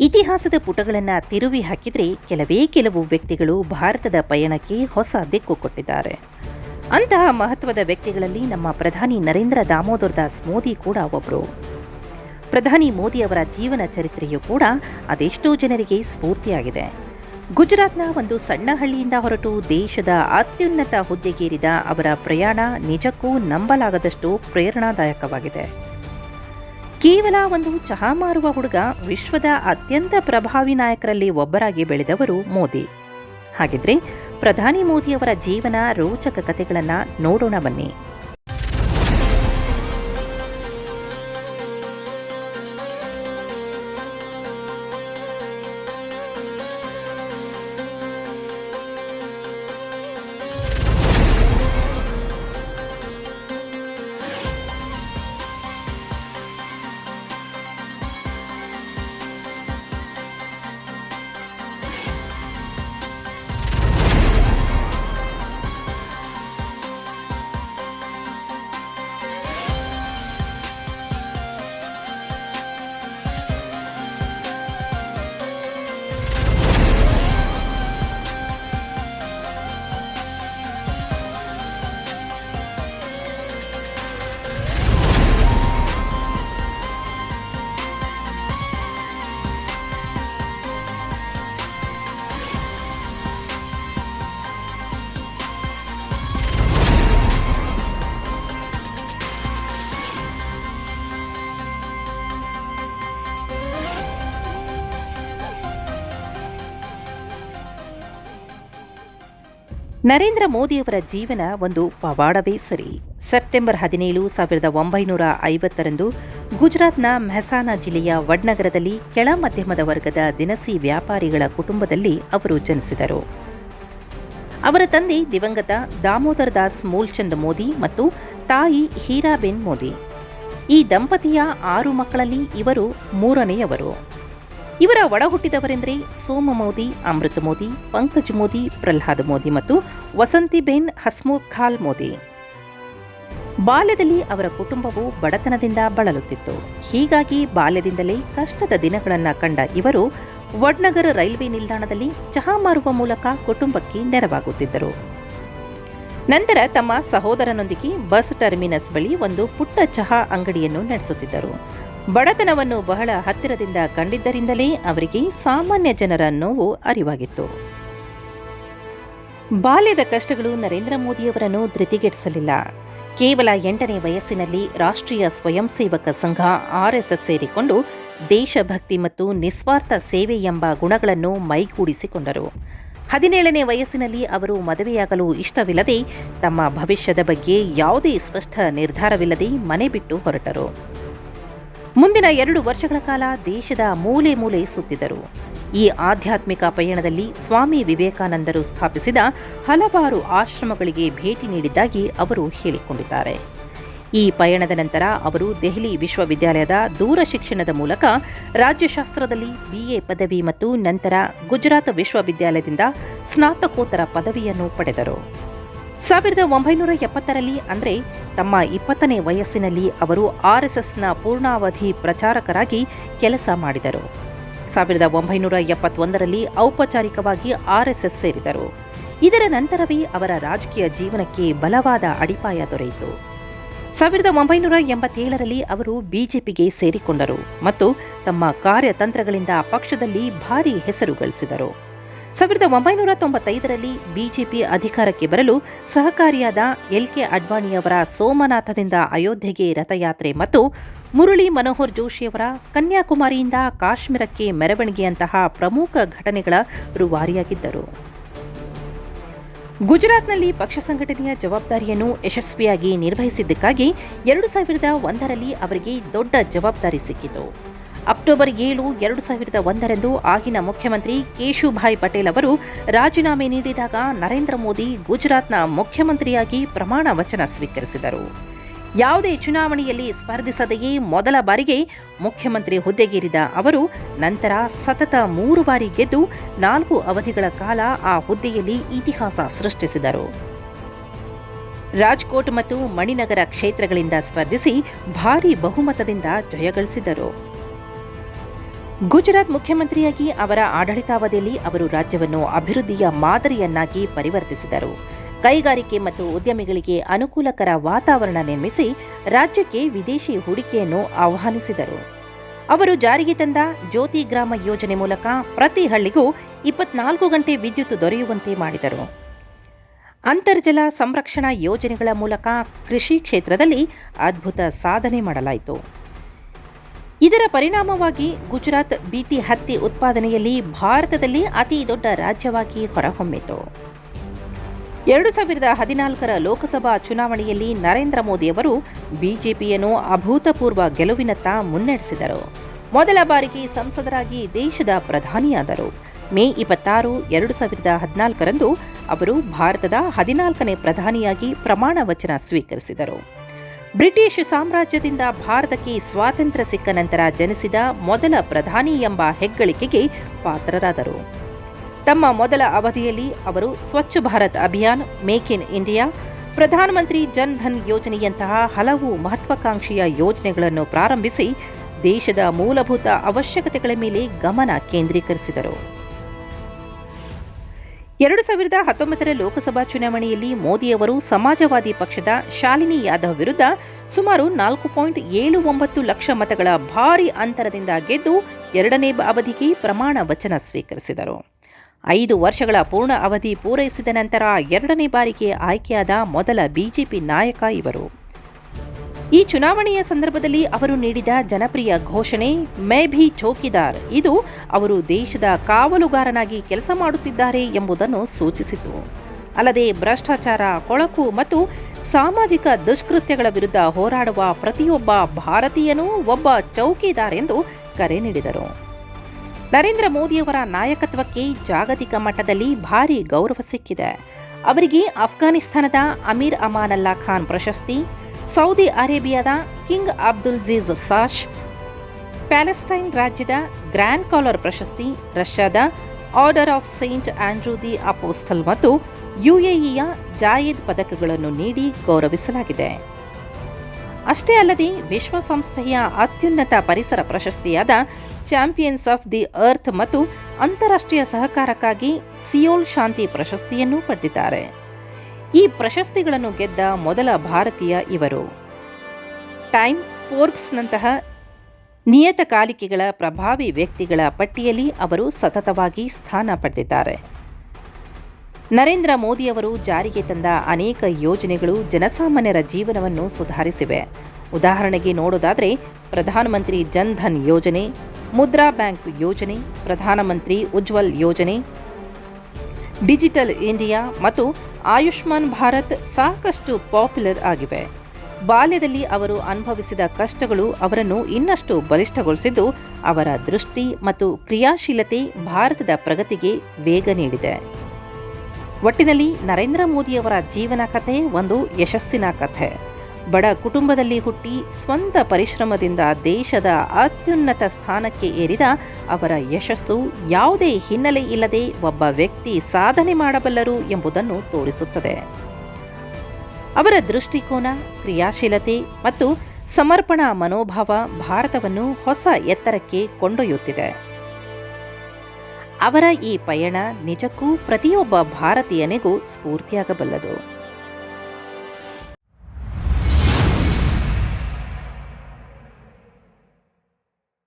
ಇತಿಹಾಸದ ಪುಟಗಳನ್ನು ತಿರುವಿ ಹಾಕಿದರೆ ಕೆಲವೇ ಕೆಲವು ವ್ಯಕ್ತಿಗಳು ಭಾರತದ ಪಯಣಕ್ಕೆ ಹೊಸ ದಿಕ್ಕು ಕೊಟ್ಟಿದ್ದಾರೆ. ಅಂತಹ ಮಹತ್ವದ ವ್ಯಕ್ತಿಗಳಲ್ಲಿ ನಮ್ಮ ಪ್ರಧಾನಿ ನರೇಂದ್ರ ದಾಮೋದರ್ ದಾಸ್ ಮೋದಿ ಕೂಡ ಒಬ್ಬರು ಪ್ರಧಾನಿ ಮೋದಿ ಅವರ ಜೀವನ ಚರಿತ್ರೆಯೂ ಕೂಡ ಅದೆಷ್ಟೋ ಜನರಿಗೆ ಸ್ಫೂರ್ತಿಯಾಗಿದೆ. ಗುಜರಾತ್ನ ಒಂದು ಸಣ್ಣ ಹಳ್ಳಿಯಿಂದ ಹೊರಟು ದೇಶದ ಅತ್ಯುನ್ನತ ಹುದ್ದೆಗೇರಿದ ಅವರ ಪ್ರಯಾಣ ನಿಜಕ್ಕೂ ನಂಬಲಾಗದಷ್ಟು ಪ್ರೇರಣಾದಾಯಕವಾಗಿದೆ. ಕೇವಲ ಒಂದು ಚಹಾ ಮಾರುವ ಹುಡುಗ ವಿಶ್ವದ ಅತ್ಯಂತ ಪ್ರಭಾವಿ ನಾಯಕರಲ್ಲಿ ಒಬ್ಬರಾಗಿ ಬೆಳೆದವರು ಮೋದಿ. ಹಾಗಿದ್ರೆ ಪ್ರಧಾನಿ ಮೋದಿಯವರ ಜೀವನ ರೋಚಕ ಕಥೆಗಳನ್ನು ನೋಡೋಣ ಬನ್ನಿ. ನರೇಂದ್ರ ಮೋದಿಯವರ ಜೀವನ ಒಂದು ಪವಾಡವೇ ಸರಿ. ಸೆಪ್ಟೆಂಬರ್ ಹದಿನೇಳು, ಸಾವಿರದ ಒಂಬೈನೂರ ಐವತ್ತರಂದು ಗುಜರಾತ್ನ ಮೆಹಸಾನಾ ಜಿಲ್ಲೆಯ ವಡ್ನಗರದಲ್ಲಿ ಕೆಳ ಮಧ್ಯಮದ ವರ್ಗದ ದಿನಸಿ ವ್ಯಾಪಾರಿಗಳ ಕುಟುಂಬದಲ್ಲಿ ಅವರು ಜನಿಸಿದರು. ಅವರ ತಂದೆ ದಿವಂಗತ ದಾಮೋದರ್ ದಾಸ್ ಮೂಲ್ಚಂದ್ ಮೋದಿ ಮತ್ತು ತಾಯಿ ಹೀರಾಬೆನ್ ಮೋದಿ. ಈ ದಂಪತಿಯ ಆರು ಮಕ್ಕಳಲ್ಲಿ ಇವರು ಮೂರನೆಯವರು. ಇವರ ಒಡಹುಟ್ಟಿದವರೆಂದರೆ ಸೋಮ ಮೋದಿ, ಅಮೃತ ಮೋದಿ, ಪಂಕಜ್ ಮೋದಿ, ಪ್ರಹ್ಲಾದ್ ಮೋದಿ ಮತ್ತು ವಸಂತಿ ಬೇನ್ ಖಾಲ್ ಮೋದಿ. ಬಾಲ್ಯದಲ್ಲಿ ಅವರ ಕುಟುಂಬವು ಬಡತನದಿಂದ ಬಳಲುತ್ತಿತ್ತು. ಹೀಗಾಗಿ ಬಾಲ್ಯದಿಂದಲೇ ಕಷ್ಟದ ದಿನಗಳನ್ನು ಕಂಡ ಇವರು ವಡ್ನಗರ ರೈಲ್ವೆ ನಿಲ್ದಾಣದಲ್ಲಿ ಚಹಾ ಮಾರುವ ಮೂಲಕ ಕುಟುಂಬಕ್ಕೆ ನೆರವಾಗುತ್ತಿದ್ದರು. ನಂತರ ತಮ್ಮ ಸಹೋದರನೊಂದಿಗೆ ಬಸ್ ಟರ್ಮಿನಸ್ ಬಳಿ ಒಂದು ಪುಟ್ಟ ಚಹಾ ಅಂಗಡಿಯನ್ನು ನಡೆಸುತ್ತಿದ್ದರು. ಬಡತನವನ್ನು ಬಹಳ ಹತ್ತಿರದಿಂದ ಕಂಡಿದ್ದರಿಂದಲೇ ಅವರಿಗೆ ಸಾಮಾನ್ಯ ಜನರ ನೋವು ಅರಿವಾಗಿತ್ತು. ಬಾಲ್ಯದ ಕಷ್ಟಗಳು ನರೇಂದ್ರ ಮೋದಿಯವರನ್ನು ಧೃತಿಗೆಡಿಸಲಿಲ್ಲ ಕೇವಲ ಎಂಟನೇ ವಯಸ್ಸಿನಲ್ಲಿ ರಾಷ್ಟ್ರೀಯ ಸ್ವಯಂ ಸೇವಕ ಸಂಘ ಆರ್ಎಸ್ಎಸ್ ಸೇರಿಕೊಂಡು ದೇಶಭಕ್ತಿ ಮತ್ತು ನಿಸ್ವಾರ್ಥ ಸೇವೆ ಎಂಬ ಗುಣಗಳನ್ನು ಮೈಗೂಡಿಸಿಕೊಂಡರು. ಹದಿನೇಳನೇ ವಯಸ್ಸಿನಲ್ಲಿ ಅವರು ಮದುವೆಯಾಗಲು ಇಷ್ಟವಿಲ್ಲದೆ ತಮ್ಮ ಭವಿಷ್ಯದ ಬಗ್ಗೆ ಯಾವುದೇ ಸ್ಪಷ್ಟ ನಿರ್ಧಾರವಿಲ್ಲದೆ ಮನೆ ಬಿಟ್ಟು ಹೊರಟರು. ಮುಂದಿನ ಎರಡು ವರ್ಷಗಳ ಕಾಲ ದೇಶದ ಮೂಲೆ ಮೂಲೆ ಸುತ್ತಿದರು. ಈ ಆಧ್ಯಾತ್ಮಿಕ ಪಯಣದಲ್ಲಿ ಸ್ವಾಮಿ ವಿವೇಕಾನಂದರು ಸ್ಥಾಪಿಸಿದ ಹಲವಾರು ಆಶ್ರಮಗಳಿಗೆ ಭೇಟಿ ನೀಡಿದ್ದಾಗಿ ಅವರು ಹೇಳಿಕೊಂಡಿದ್ದಾರೆ. ಈ ಪಯಣದ ನಂತರ ಅವರು ದೆಹಲಿ ವಿಶ್ವವಿದ್ಯಾಲಯದ ದೂರ ಶಿಕ್ಷಣದ ಮೂಲಕ ರಾಜ್ಯಶಾಸ್ತ್ರದಲ್ಲಿ ಬಿಎ ಪದವಿ ಮತ್ತು ನಂತರ ಗುಜರಾತ್ ವಿಶ್ವವಿದ್ಯಾಲಯದಿಂದ ಸ್ನಾತಕೋತ್ತರ ಪದವಿಯನ್ನು ಪಡೆದರು. ಸಾವಿರದ ಒಂಬೈನೂರ ಎಪ್ಪತ್ತರಲ್ಲಿ ಅಂದರೆ ತಮ್ಮ ಇಪ್ಪತ್ತನೇ ವಯಸ್ಸಿನಲ್ಲಿ ಅವರು ಆರ್ಎಸ್ಎಸ್ನ ಪೂರ್ಣಾವಧಿ ಪ್ರಚಾರಕರಾಗಿ ಕೆಲಸ ಮಾಡಿದರು. ಸಾವಿರದ ಒಂಬೈನೂರ ಎಪ್ಪತ್ತೊಂದರಲ್ಲಿ ಔಪಚಾರಿಕವಾಗಿ ಆರ್ಎಸ್ಎಸ್ ಸೇರಿದರು. ಇದರ ನಂತರವೇ ಅವರ ರಾಜಕೀಯ ಜೀವನಕ್ಕೆ ಬಲವಾದ ಅಡಿಪಾಯ ದೊರೆಯಿತು. ಸಾವಿರದ ಒಂಬೈನೂರ ಎಂಬತ್ತೇಳರಲ್ಲಿ ಅವರು ಬಿಜೆಪಿಗೆ ಸೇರಿಕೊಂಡರು ಮತ್ತು ತಮ್ಮ ಕಾರ್ಯತಂತ್ರಗಳಿಂದ ಪಕ್ಷದಲ್ಲಿ ಭಾರೀ ಹೆಸರು ಗಳಿಸಿದರು ಸಾವಿರದ ಒಂಬೈನೂರ ತೊಂಬತ್ತೈದರಲ್ಲಿ ಬಿಜೆಪಿ ಅಧಿಕಾರಕ್ಕೆ ಬರಲು ಸಹಕಾರಿಯಾದ ಎಲ್ ಕೆ ಅಡ್ವಾಣಿಯವರ ಸೋಮನಾಥದಿಂದ ಅಯೋಧ್ಯೆಗೆ ರಥಯಾತ್ರೆ ಮತ್ತು ಮುರಳಿ ಮನೋಹರ್ ಜೋಶಿಯವರ ಕನ್ಯಾಕುಮಾರಿಯಿಂದ ಕಾಶ್ಮೀರಕ್ಕೆ ಮೆರವಣಿಗೆಯಂತಹ ಪ್ರಮುಖ ಘಟನೆಗಳ ರುವಾರಿಯಾಗಿದ್ದರು. ಗುಜರಾತ್ನಲ್ಲಿ ಪಕ್ಷ ಸಂಘಟನೆಯ ಜವಾಬ್ದಾರಿಯನ್ನು ಯಶಸ್ವಿಯಾಗಿ ನಿರ್ವಹಿಸಿದ್ದಕ್ಕಾಗಿ ಎರಡು ಸಾವಿರದ ಒಂದರಲ್ಲಿ ಅವರಿಗೆ ದೊಡ್ಡ ಜವಾಬ್ದಾರಿ ಸಿಕ್ಕಿತು. ಅಕ್ಟೋಬರ್ ಏಳು, ಎರಡು ಸಾವಿರದ ಒಂದರಂದು ಆಗಿನ ಮುಖ್ಯಮಂತ್ರಿ ಕೇಶುಭಾಯ್ ಪಟೇಲ್ ಅವರು ರಾಜೀನಾಮೆ ನೀಡಿದಾಗ ನರೇಂದ್ರ ಮೋದಿ ಗುಜರಾತ್ನ ಮುಖ್ಯಮಂತ್ರಿಯಾಗಿ ಪ್ರಮಾಣ ವಚನ ಸ್ವೀಕರಿಸಿದರು. ಯಾವುದೇ ಚುನಾವಣೆಯಲ್ಲಿ ಸ್ಪರ್ಧಿಸದೆಯೇ ಮೊದಲ ಬಾರಿಗೆ ಮುಖ್ಯಮಂತ್ರಿ ಹುದ್ದೆಗೇರಿದ ಅವರು, ನಂತರ ಸತತ ಮೂರು ಬಾರಿ ಗೆದ್ದು ನಾಲ್ಕು ಅವಧಿಗಳ ಕಾಲ ಆ ಹುದ್ದೆಯಲ್ಲಿ ಇತಿಹಾಸ ಸೃಷ್ಟಿಸಿದರು. ರಾಜ್ಕೋಟ್ ಮತ್ತು ಮಣಿನಗರ ಕ್ಷೇತ್ರಗಳಿಂದ ಸ್ಪರ್ಧಿಸಿ ಭಾರೀ ಬಹುಮತದಿಂದ ಜಯಗಳಿಸಿದರು ಗುಜರಾತ್ ಮುಖ್ಯಮಂತ್ರಿಯಾಗಿ ಅವರ ಆಡಳಿತಾವಧಿಯಲ್ಲಿ ಅವರು ರಾಜ್ಯವನ್ನು ಅಭಿವೃದ್ಧಿಯ ಮಾದರಿಯನ್ನಾಗಿ ಪರಿವರ್ತಿಸಿದರು. ಕೈಗಾರಿಕೆ ಮತ್ತು ಉದ್ಯಮಿಗಳಿಗೆ ಅನುಕೂಲಕರ ವಾತಾವರಣ ನಿರ್ಮಿಸಿ ರಾಜ್ಯಕ್ಕೆ ವಿದೇಶಿ ಹೂಡಿಕೆಯನ್ನು ಆಹ್ವಾನಿಸಿದರು. ಅವರು ಜಾರಿಗೆ ತಂದ ಜ್ಯೋತಿ ಗ್ರಾಮ ಯೋಜನೆ ಮೂಲಕ ಪ್ರತಿ ಹಳ್ಳಿಗೂ ಇಪ್ಪತ್ನಾಲ್ಕು ಗಂಟೆ ವಿದ್ಯುತ್ ದೊರೆಯುವಂತೆ ಮಾಡಿದರು. ಅಂತರ್ಜಲ ಸಂರಕ್ಷಣಾ ಯೋಜನೆಗಳ ಮೂಲಕ ಕೃಷಿ ಕ್ಷೇತ್ರದಲ್ಲಿ ಅದ್ಭುತ ಸಾಧನೆ ಮಾಡಲಾಯಿತು. ಇದರ ಪರಿಣಾಮವಾಗಿ ಗುಜರಾತ್ ಬೀತಿ ಹತ್ತಿ ಉತ್ಪಾದನೆಯಲ್ಲಿ ಭಾರತದಲ್ಲಿ ಅತಿ ದೊಡ್ಡ ರಾಜ್ಯವಾಗಿ ಹೊರಹೊಮ್ಮಿತು. ಎರಡು ಸಾವಿರದ ಹದಿನಾಲ್ಕರ ಲೋಕಸಭಾ ಚುನಾವಣೆಯಲ್ಲಿ ನರೇಂದ್ರ ಮೋದಿಯವರು ಬಿಜೆಪಿಯನ್ನು ಅಭೂತಪೂರ್ವ ಗೆಲುವಿನತ್ತ ಮುನ್ನಡೆಸಿದರು. ಮೊದಲ ಬಾರಿಗೆ ಸಂಸದರಾಗಿ ದೇಶದ ಪ್ರಧಾನಿಯಾದರು. ಮೇ ಇಪ್ಪತ್ತಾರು, ಎರಡು ಸಾವಿರದ ಹದಿನಾಲ್ಕರಂದು ಅವರು ಭಾರತದ ಹದಿನಾಲ್ಕನೇ ಪ್ರಧಾನಿಯಾಗಿ ಪ್ರಮಾಣ ವಚನ ಸ್ವೀಕರಿಸಿದರು. ಬ್ರಿಟಿಷ್ ಸಾಮ್ರಾಜ್ಯದಿಂದ ಭಾರತಕ್ಕೆ ಸ್ವಾತಂತ್ರ್ಯ ಸಿಕ್ಕ ನಂತರ ಜನಿಸಿದ ಮೊದಲ ಪ್ರಧಾನಿ ಎಂಬ ಹೆಗ್ಗಳಿಕೆಗೆ ಪಾತ್ರರಾದರು. ತಮ್ಮ ಮೊದಲ ಅವಧಿಯಲ್ಲಿ ಅವರು Swachh Bharat Abhiyan, make in India, Pradhanmantri Jan Dhan ಯೋಜನೆಯಂತಹ ಹಲವು ಮಹತ್ವಾಕಾಂಕ್ಷೆಯ ಯೋಜನೆಗಳನ್ನು ಪ್ರಾರಂಭಿಸಿ ದೇಶದ ಮೂಲಭೂತ ಅವಶ್ಯಕತೆಗಳ ಮೇಲೆ ಗಮನ ಕೇಂದ್ರೀಕರಿಸಿದರು. ಎರಡು ಸಾವಿರದ ಹತ್ತೊಂಬತ್ತರ ಲೋಕಸಭಾ ಚುನಾವಣೆಯಲ್ಲಿ ಮೋದಿಯವರು ಸಮಾಜವಾದಿ ಪಕ್ಷದ ಶಾಲಿನಿ ಯಾದವ್ ವಿರುದ್ಧ ಸುಮಾರು ನಾಲ್ಕು ಪಾಯಿಂಟ್ ಏಳು ಒಂಬತ್ತು ಲಕ್ಷ ಮತಗಳ ಭಾರಿ ಅಂತರದಿಂದ ಗೆದ್ದು ಎರಡನೇ ಅವಧಿಗೆ ಪ್ರಮಾಣ ವಚನ ಸ್ವೀಕರಿಸಿದರು. ಐದು ವರ್ಷಗಳ ಪೂರ್ಣ ಅವಧಿ ಪೂರೈಸಿದ ನಂತರ ಎರಡನೇ ಬಾರಿಗೆ ಆಯ್ಕೆಯಾದ ಮೊದಲ ಬಿಜೆಪಿ ನಾಯಕ ಇವರು. ಈ ಚುನಾವಣೆಯ ಸಂದರ್ಭದಲ್ಲಿ ಅವರು ನೀಡಿದ ಜನಪ್ರಿಯ ಘೋಷಣೆ, ಮೇ ಭಿ ಚೌಕಿದಾರ್ ಇದು ಅವರು ದೇಶದ ಕಾವಲುಗಾರನಾಗಿ ಕೆಲಸ ಮಾಡುತ್ತಿದ್ದಾರೆ ಎಂಬುದನ್ನು ಸೂಚಿಸಿತು. ಅಲ್ಲದೆ ಭ್ರಷ್ಟಾಚಾರ, ಕೊಳಕು ಮತ್ತು ಸಾಮಾಜಿಕ ದುಷ್ಕೃತ್ಯಗಳ ವಿರುದ್ಧ ಹೋರಾಡುವ ಪ್ರತಿಯೊಬ್ಬ ಭಾರತೀಯನೂ ಒಬ್ಬ ಚೌಕಿದಾರ್ ಎಂದು ಕರೆ ನೀಡಿದರು. ನರೇಂದ್ರ ಮೋದಿಯವರ ನಾಯಕತ್ವಕ್ಕೆ ಜಾಗತಿಕ ಮಟ್ಟದಲ್ಲಿ ಭಾರೀ ಗೌರವ ಸಿಕ್ಕಿದೆ. ಅವರಿಗೆ ಅಫ್ಘಾನಿಸ್ತಾನದ ಅಮೀರ್ ಅಮಾನಲ್ಲಾ ಖಾನ್ ಪ್ರಶಸ್ತಿ ಸೌದಿ ಅರೇಬಿಯಾದ ಕಿಂಗ್ ಅಬ್ದುಲ್ ಜೀಜ್ ಸಾಶ್, ಪ್ಯಾಲೆಸ್ಟೈನ್ ರಾಜ್ಯದ ಗ್ರ್ಯಾಂಡ್ ಕಾಲರ್ ಪ್ರಶಸ್ತಿ, ರಷ್ಯಾದ order of Saint Andrew the Apostle ಮತ್ತು ಯುಎಇಯ ಜಾಯಿದ್ ಪದಕಗಳನ್ನು ನೀಡಿ ಗೌರವಿಸಲಾಗಿದೆ. ಅಷ್ಟೇ ಅಲ್ಲದೆ, ವಿಶ್ವಸಂಸ್ಥೆಯ ಅತ್ಯುನ್ನತ ಪರಿಸರ ಪ್ರಶಸ್ತಿಯಾದ ಚಾಂಪಿಯನ್ಸ್ ಆಫ್ ದಿ ಅರ್ಥ್ ಮತ್ತು ಅಂತಾರಾಷ್ಟ್ರೀಯ ಸಹಕಾರಕ್ಕಾಗಿ ಸಿಯೋಲ್ ಶಾಂತಿ ಪ್ರಶಸ್ತಿಯನ್ನು ಪಡೆದಿದ್ದಾರೆ. ಈ ಪ್ರಶಸ್ತಿಗಳನ್ನು ಗೆದ್ದ ಮೊದಲ ಭಾರತೀಯ ಇವರು. ಟೈಮ್ ಫೋರ್ಬ್ಸ್ನಂತಹ ನಿಯತಕಾಲಿಕೆಗಳ ಪ್ರಭಾವಿ ವ್ಯಕ್ತಿಗಳ ಪಟ್ಟಿಯಲ್ಲಿ ಅವರು ಸತತವಾಗಿ ಸ್ಥಾನ ಪಡೆದಿದ್ದಾರೆ. ನರೇಂದ್ರ ಮೋದಿಯವರು ಜಾರಿಗೆ ತಂದ ಅನೇಕ ಯೋಜನೆಗಳು ಜನಸಾಮಾನ್ಯರ ಜೀವನವನ್ನು ಸುಧಾರಿಸಿವೆ. ಉದಾಹರಣೆಗೆ ನೋಡೋದಾದರೆ, ಪ್ರಧಾನಮಂತ್ರಿ ಜನ್ ಧನ್ ಯೋಜನೆ, ಮುದ್ರಾ ಬ್ಯಾಂಕ್ ಯೋಜನೆ, ಪ್ರಧಾನಮಂತ್ರಿ ಉಜ್ವಲ್ ಯೋಜನೆ, ಡಿಜಿಟಲ್ ಇಂಡಿಯಾ ಮತ್ತು ಆಯುಷ್ಮಾನ್ ಭಾರತ್ ಸಾಕಷ್ಟು ಪಾಪ್ಯುಲರ್ ಆಗಿವೆ. ಬಾಲ್ಯದಲ್ಲಿ ಅವರು ಅನುಭವಿಸಿದ ಕಷ್ಟಗಳು ಅವರನ್ನು ಇನ್ನಷ್ಟು ಬಲಿಷ್ಠಗೊಳಿಸಿದ್ದು, ಅವರ ದೃಷ್ಟಿ ಮತ್ತು ಕ್ರಿಯಾಶೀಲತೆ ಭಾರತದ ಪ್ರಗತಿಗೆ ವೇಗ ನೀಡಿದೆ. ಒಟ್ಟಿನಲ್ಲಿ ನರೇಂದ್ರ ಮೋದಿಯವರ ಜೀವನ ಕಥೆ ಒಂದು ಯಶಸ್ಸಿನ ಕಥೆ. ಬಡ ಕುಟುಂಬದಲ್ಲಿ ಹುಟ್ಟಿ ಸ್ವಂತ ಪರಿಶ್ರಮದಿಂದ ದೇಶದ ಅತ್ಯುನ್ನತ ಸ್ಥಾನಕ್ಕೆ ಏರಿದ ಅವರ ಯಶಸ್ಸು ಯಾವುದೇ ಹಿನ್ನೆಲೆ ಇಲ್ಲದೆ ಒಬ್ಬ ವ್ಯಕ್ತಿ ಸಾಧನೆ ಮಾಡಬಲ್ಲರು ಎಂಬುದನ್ನು ತೋರಿಸುತ್ತದೆ. ಅವರ ದೃಷ್ಟಿಕೋನ, ಕ್ರಿಯಾಶೀಲತೆ ಮತ್ತು ಸಮರ್ಪಣಾ ಮನೋಭಾವ ಭಾರತವನ್ನು ಹೊಸ ಎತ್ತರಕ್ಕೆ ಕೊಂಡೊಯ್ಯುತ್ತಿದೆ. ಅವರ ಈ ಪಯಣ ನಿಜಕ್ಕೂ ಪ್ರತಿಯೊಬ್ಬ ಭಾರತೀಯನಿಗೂ ಸ್ಫೂರ್ತಿಯಾಗಬಲ್ಲದು.